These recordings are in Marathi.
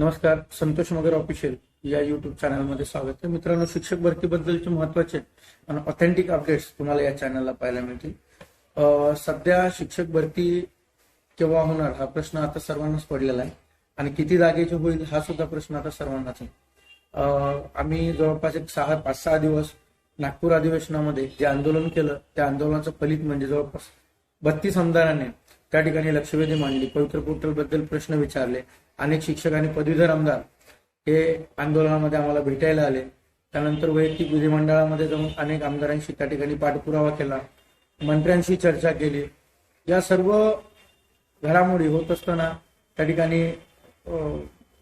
नमस्कार संतोष मगर ऑफिशियल या युट्यूब चॅनलमध्ये स्वागत आहे. मित्रांनो शिक्षक भरतीबद्दलचे महत्त्वाचे आणि ऑथेंटिक अपडेट्स तुम्हाला या चॅनलला पाहायला मिळतील. सध्या शिक्षक भरती केव्हा होणार हा प्रश्न आता सर्वांनाच पडलेला आहे. आणि किती जागेचे होईल हा सुद्धा प्रश्न आता सर्वांनाच आहे. आम्ही जवळपास एक सहा पाच सहा दिवस नागपूर अधिवेशनामध्ये जे आंदोलन केलं त्या आंदोलनाचं फलित म्हणजे जवळपास बत्तीस आमदारांनी त्या ठिकाणी लक्षवेधी मांडली. पवित्र पोर्टलबद्दल प्रश्न विचारले. अनेक शिक्षक आणि पदवीधर आमदार हे आंदोलनामध्ये आम्हाला भेटायला आले. त्यानंतर वैयक्तिक विधिमंडळामध्ये जाऊन अनेक आमदारांशी त्या ठिकाणी पाठपुरावा केला. मंत्र्यांशी चर्चा केली. या सर्व घडामोडी होत असताना त्या ठिकाणी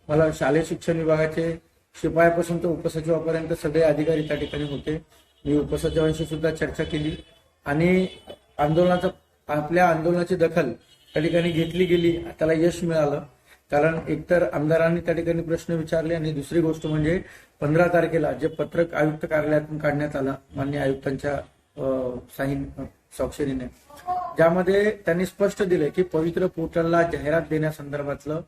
मला शालेय शिक्षण विभागाचे शिपायापासून तर उपसचिवापर्यंत सगळे अधिकारी त्या ठिकाणी होते. मी उपसचिवांशी सुद्धा चर्चा केली. आणि आंदोलनाचा आपल्या आंदोलनाची दखल त्या ठिकाणी घेतली गेली. त्याला यश मिळालं. कारण एकतर आमदारांनी त्या ठिकाणी प्रश्न विचारले आणि दुसरी गोष्ट म्हणजे पंधरा तारखेला जे पत्रक आयुक्त कार्यालयातून काढण्यात आला मान्य आयुक्तांच्या अं, साईन स्वाक्षरीने ज्यामध्ये त्यांनी स्पष्ट दिले की पवित्र पोर्टलला जाहिरात देण्यासंदर्भातलं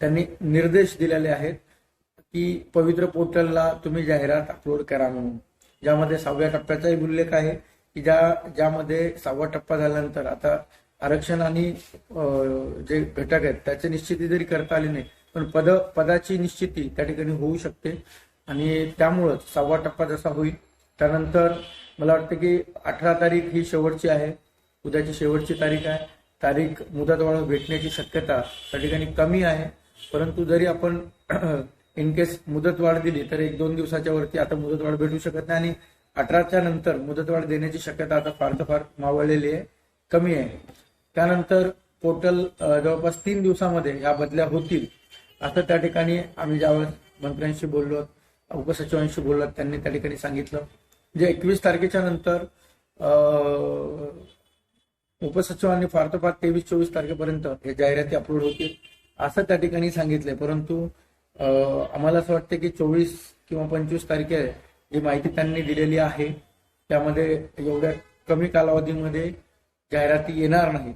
त्यांनी निर्देश दिलेले आहेत की पवित्र पोर्टलला तुम्ही जाहिरात अपलोड करा म्हणून. ज्यामध्ये सहाव्या टप्प्याचाही उल्लेख आहे की ज्या ज्यामध्ये सहावा टप्पा झाल्यानंतर आता आरक्षण आणि जे घटक आहेत त्याची निश्चिती जरी करता आली नाही पण पद पदाची निश्चिती त्या ठिकाणी होऊ शकते. आणि त्यामुळंच सहावा टप्पा जसा होईल त्यानंतर मला वाटतं की अठरा तारीख ही शेवटची आहे. उद्याची शेवटची तारीख आहे. तारीख मुदतवाढ भेटण्याची शक्यता त्या ठिकाणी कमी आहे. परंतु जरी आपण इन केस मुदतवाढ दिली तर एक दोन दिवसाच्या वरती आता मुदतवाढ भेटू शकत नाही आणि अठराच्या नंतर मुदतवाढ देण्याची शक्यता आता फार फार मावळलेली आहे. कमी आहे. त्यानंतर पोर्टल जवळपास तीन दिवसामध्ये या बदल्या होतील. असं त्या ठिकाणी आम्ही ज्यावेळेस मंत्र्यांशी बोललो उपसचिवांशी बोललो त्यांनी त्या ठिकाणी सांगितलं. जे एकवीस तारखेच्या नंतर उपसचिवांनी फार तर फार तेवीस चोवीस तारखेपर्यंत हे जाहिराती अपलोड होतील असं त्या ठिकाणी सांगितलंय. परंतु आम्हाला असं वाटतं की चोवीस किंवा पंचवीस तारखे जी माहिती त्यांनी दिलेली आहे. त्यामध्ये एवढ्या कमी कालावधीमध्ये जाहिराती येणार नाही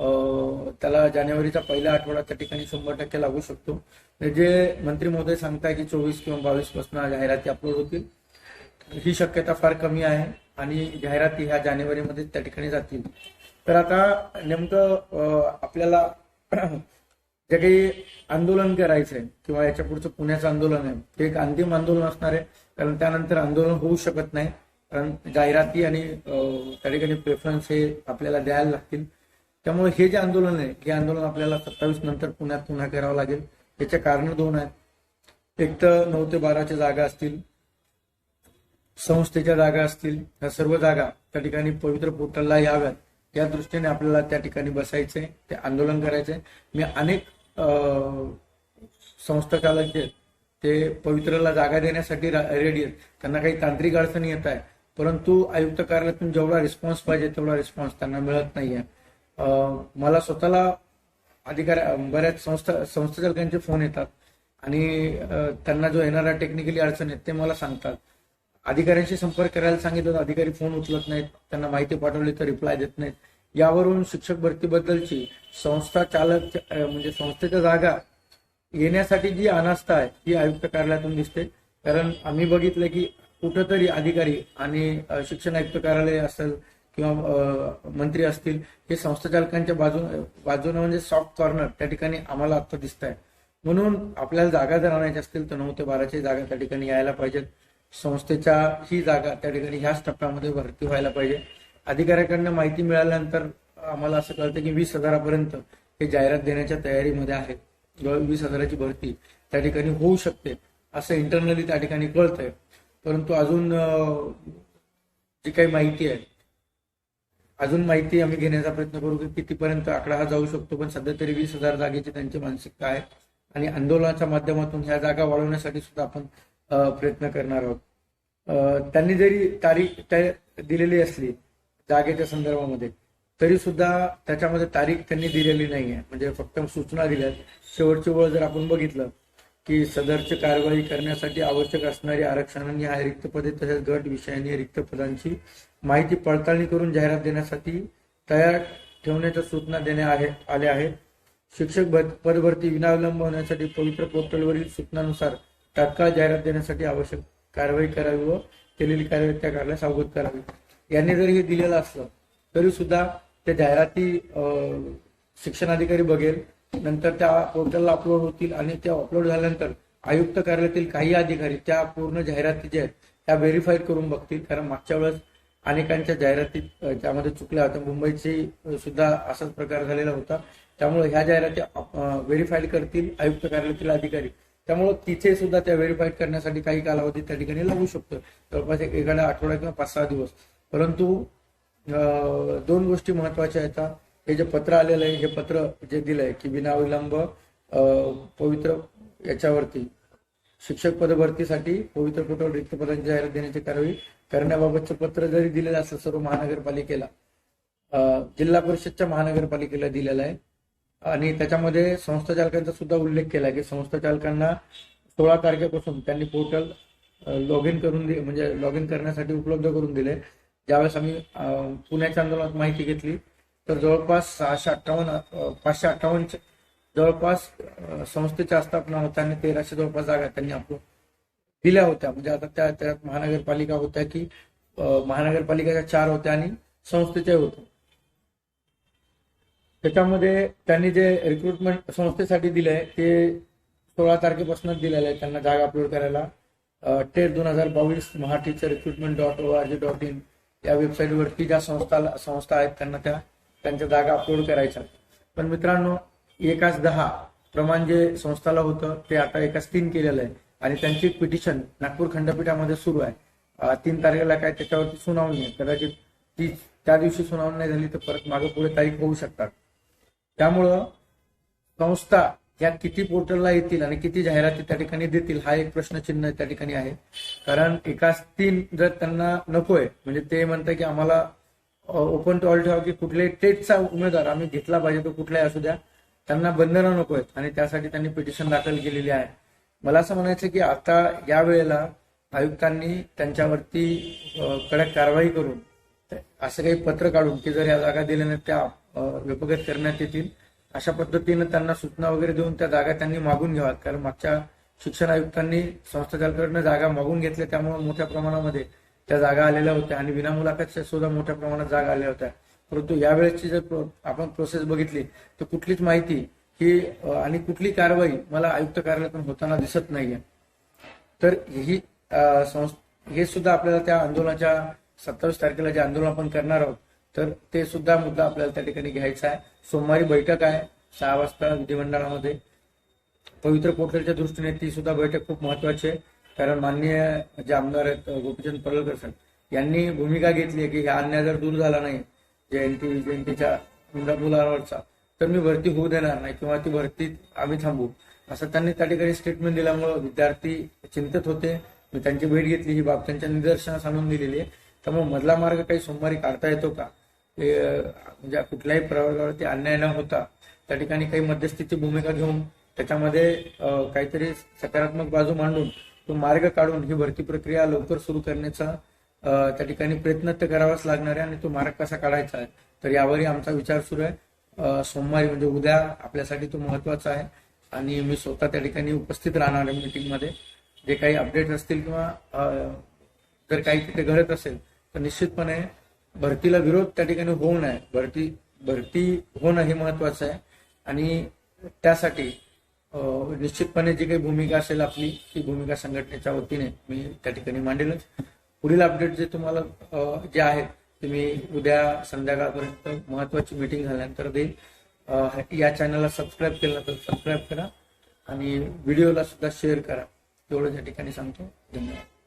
त्याला जानेवारीचा पहिला आठवडा त्या ठिकाणी शंभर टक्के लागू शकतो. जे मंत्री महोदय सांगताय की चोवीस किंवा बावीसपासून जाहिराती अपलोड होतील ही शक्यता फार कमी आहे आणि जाहिराती ह्या जानेवारीमध्ये त्या ठिकाणी जातील. तर आता नेमकं आपल्याला जे काही आंदोलन करायचं आहे किंवा याच्या पुढचं पुण्याचं आंदोलन आहे ते एक अंतिम आंदोलन असणार आहे. कारण त्यानंतर आंदोलन होऊ शकत नाही. कारण जाहिराती आणि त्या ठिकाणी प्रेफरन्स हे आपल्याला द्यायला लागतील. त्यामुळे हे जे आंदोलन आहे हे आंदोलन आपल्याला सत्तावीस नंतर पुण्यात पुन्हा करावं लागेल. याचे कारण दोन आहेत. एक तर नऊ ते बाराच्या जागा असतील संस्थेच्या जागा असतील ह्या सर्व जागा त्या ठिकाणी पवित्र पोर्टलला याव्यात. या दृष्टीने आपल्याला त्या ठिकाणी बसायचंय ते आंदोलन करायचंय. मी अनेक अं, संस्था चालक जे आहेत, ते पवित्रला जागा देण्यासाठी रेडी आहेत. त्यांना काही तांत्रिक अडचणी येत आहे परंतु आयुक्त कार्यालयातून जेवढा रिस्पॉन्स पाहिजे तेवढा रिस्पॉन्स त्यांना मिळत नाहीये. मला स्वतःला अधिकार बऱ्याच संस्था संस्थाचालकांचे फोन येतात आणि त्यांना जो येणारा टेक्निकली अडचण आहेत ते मला सांगतात. अधिकाऱ्यांशी संपर्क करायला सांगितलं तर अधिकारी फोन उचलत नाहीत त्यांना माहिती पाठवली तर रिप्लाय देत नाहीत. यावरून शिक्षक भरतीबद्दलची संस्था चालक म्हणजे संस्थेच्या जागा येण्यासाठी जी अनास्था आहे ती आयुक्त कार्यालयातून दिसते. कारण आम्ही बघितलं की कुठंतरी अधिकारी आणि शिक्षण आयुक्त कार्यालय असेल किंवा मंत्री असतील हे संस्थाचालकांच्या बाजून बाजूने म्हणजे सॉफ्ट कॉर्नर त्या ठिकाणी आम्हाला आत्ता दिसत आहे म्हणून आपल्याला जागा जर आणायच्या असतील तर नऊ ते बाराची जागा त्या ठिकाणी यायला पाहिजेत. संस्थेच्या ही जागा त्या ठिकाणी ह्याच टप्प्यामध्ये भरती व्हायला पाहिजे. अधिकाऱ्याकडनं माहिती मिळाल्यानंतर आम्हाला असं कळतं की वीस हजारापर्यंत हे जाहिरात देण्याच्या तयारीमध्ये आहे वीस हजाराची भरती त्या ठिकाणी होऊ शकते असं इंटरनली त्या ठिकाणी कळतंय. परंतु अजून जी काही माहिती आहे अजून माहिती आम्ही घेण्याचा प्रयत्न करू की कितीपर्यंत आकडा हा जाऊ शकतो पण सध्या तरी वीस हजार जागेची त्यांची मानसिकता आहे. आणि आंदोलनाच्या माध्यमातून ह्या जागा वाढवण्यासाठी सुद्धा आपण प्रयत्न करणार आहोत. त्यांनी जरी तारीख दिलेली असली जागेच्या संदर्भामध्ये तरी सुद्धा त्याच्यामध्ये तारीख त्यांनी दिलेली नाहीये. म्हणजे फक्त सूचना दिल्यात. शेवटची वेळ जर आपण बघितलं की सदरची कारवाई करण्यासाठी आवश्यक असणारी आरक्षणांनी हा रिक्त पदे तसेच गट विषयांनी रिक्त पदांची माहिती पडताळणी करून जाहिरात देण्यासाठी तयार ठेवण्याच्या सूचना देण्यात आहे- आल्या आहेत. शिक्षक पदभरती विनाविलंब होण्यासाठी पवित्र पोर्टलवरील सूचनानुसार तात्काळ जाहिरात देण्यासाठी आवश्यक कारवाई करावी व केलेली कारवाई त्या कार्यास अवगत करावी. यांनी जरी हे दिलेलं असलं तरी सुद्धा त्या जाहिराती अं, शिक्षणाधिकारी बघेल नंतर त्या पोर्टलला अपलोड होतील आणि त्या अपलोड झाल्यानंतर आयुक्त कार्यालयातील काही अधिकारी त्या पूर्ण जाहिराती ज्या आहेत त्या व्हेरीफाय करून बघतील. कारण मागच्या वेळेस अनेकांच्या जाहिराती त्यामध्ये चुकल्या होत्या. मुंबईची सुद्धा असाच प्रकार झालेला होता. त्यामुळे ह्या जाहिराती व्हेरीफाईड करतील आयुक्त कार्यालयातील अधिकारी. त्यामुळे तिथे सुद्धा त्या व्हेरीफाईड करण्यासाठी काही कालावधी त्या ठिकाणी लागू शकतो. जवळपास एक एखाद्या आठवडा किंवा पाच सहा दिवस. परंतु दोन गोष्टी महत्त्वाच्या आहेत. हे जे पत्र आलेलं आहे हे पत्र जे दिलंय की विनाविलंब पवित्र याच्यावरती शिक्षक पदभरतीसाठी पवित्र पोर्टल रिक्त पदांची जाहिरात देण्याची कारवाई करण्याबाबतचं पत्र जरी दिलेलं असं सर्व महानगरपालिकेला जिल्हा परिषदच्या महानगरपालिकेला दिलेलं आहे. आणि त्याच्यामध्ये संस्था चालकांचा सुद्धा उल्लेख केला की संस्था चालकांना सोळा तारखेपासून त्यांनी पोर्टल लॉग इन करून दि म्हणजे लॉग इन करण्यासाठी उपलब्ध करून दिले ज्यावेळेस आम्ही पुण्याच्या आंदोलनात माहिती घेतली तर जवळपास सहाशे अठ्ठावन्न पाचशे अठ्ठावन्न जवळपास संस्थेच्या आस्थापना होत्या आणि तेराशे जवळपास जागा त्यांनी आपण दिल्या होत्या. म्हणजे आता त्या त्यात महानगरपालिका होत्या की महानगरपालिकेच्या चार होत्या आणि संस्थेच्या होत्या. त्याच्यामध्ये त्यांनी जे रिक्रुटमेंट संस्थेसाठी दिले ते सोळा तारखेपासूनच दिलेलं आहे त्यांना जागा अपलोड करायला. टेट दोन हजार बावीस maha teacher recruitment dot O R G dot in या वेबसाईटवरती ज्या संस्था संस्था आहेत त्यांना त्या त्यांच्या जागा अपलोड करायच्या. पण मित्रांनो एकाच दहा प्रमाण जे संस्थाला होतं ते आता एकाच तीन केलेलं आहे. आणि त्यांची पिटिशन नागपूर खंडपीठामध्ये सुरू आहे. तीन तारखेला काय त्याच्यावरती सुनावणी आहे. कदाचित ती त्या दिवशी सुनावणी नाही झाली तर परत मागे पुढे तारीख होऊ शकतात. त्यामुळं संस्था या किती पोर्टलला येतील आणि किती जाहिराती त्या ठिकाणी देतील हा एक प्रश्नचिन्ह त्या ठिकाणी आहे. कारण एकाच तीन जर त्यांना नकोय म्हणजे ते म्हणतात की आम्हाला ओपन टू ऑल ठेवा की कुठल्याही टेटचा उमेदवार आम्ही घेतला पाहिजे तो कुठलाही असू द्या त्यांना बंधनं नको आहेत आणि त्यासाठी त्यांनी पिटिशन दाखल केलेली आहे. मला असं म्हणायचं की आता या वेळेला आयुक्तांनी त्यांच्यावरती कडक कारवाई करून असं काही पत्र काढून की जर या जागा दिल्या त्या विपगत व्यपगत करण्यात येतील अशा पद्धतीनं त्यांना सूचना वगैरे देऊन त्या जागा त्यांनी मागून घ्याव्यात. कारण मागच्या शिक्षण आयुक्तांनी संस्था जागा मागून घेतल्या त्यामुळे मोठ्या प्रमाणामध्ये त्या जागा आलेल्या होत्या आणि विनामुलाखतच्या सुद्धा मोठ्या प्रमाणात जागा आल्या होत्या. परंतु यावेळेसची जर आपण प्रोसेस बघितली तर कुठलीच माहिती ही आणि कुठली कारवाई मला आयुक्त कार्यालयातून होताना दिसत नाहीये. तर ही हे सुद्धा आपल्याला त्या आंदोलनाच्या सत्तावीस तारखेला जे आंदोलन आपण करणार आहोत तर ते सुद्धा मुद्दा आपल्याला त्या ठिकाणी घ्यायचा आहे. सोमवारी बैठक आहे सहा वाजता विधिमंडळामध्ये. पवित्र पोर्टलच्या दृष्टीने ती सुद्धा बैठक खूप महत्वाची आहे. कारण माननीय जे आमदार आहेत गोपीचंद पडळकर साहेब यांनी भूमिका घेतली आहे की हा अन्याय जर दूर झाला नाही जयंती जयंतीच्या मुलावरचा तर मी भरती होऊ देणार नाही किंवा ती भरती आम्ही थांबू. असं त्यांनी त्या ठिकाणी स्टेटमेंट दिल्यामुळे विद्यार्थी चिंतित होते. मी त्यांची भेट घेतली ही बाब त्यांच्या निदर्शनास आणून दिलेली आहे. त्यामुळे मधला मार्ग काही सोमवारी काढता येतो का? म्हणजे कुठल्याही प्रवर्गावरती अन्याय न होता त्या ठिकाणी काही मध्यस्थीची भूमिका घेऊन त्याच्यामध्ये काहीतरी सकारात्मक बाजू मांडून तो मार्ग काढून ही भरती प्रक्रिया लवकर सुरू करण्याचा त्या ठिकाणी प्रयत्न तर करावाच लागणार आहे आणि तो मार्ग कसा काढायचा आहे? तर यावरही आमचा विचार सुरू आहे. सोमवारी म्हणजे उद्या आपल्यासाठी तो महत्त्वाचा आहे आणि मी स्वतः त्या ठिकाणी उपस्थित राहणार आहे मीटिंगमध्ये. जे काही अपडेट असतील किंवा जर काही तिथे घडत असेल तर निश्चितपणे भरतीला विरोध त्या ठिकाणी होऊ नये. भरती भरती होणं हे महत्वाचं आहे. आणि त्यासाठी निश्चितपणे जी काही भूमिका असेल आपली ती भूमिका संघटनेच्या वतीने मी त्या ठिकाणी मांडेलच. पुढील अपडेट जे तुम्हाला जे आहेत ते मी उद्या संध्याकाळपर्यंत महत्वाची मीटिंग झाल्यानंतर देईल. या चॅनलला सबस्क्राईब केलं तर सबस्क्राईब करा आणि व्हिडिओला सुद्धा शेअर करा. एवढं या ठिकाणी सांगतो. धन्यवाद.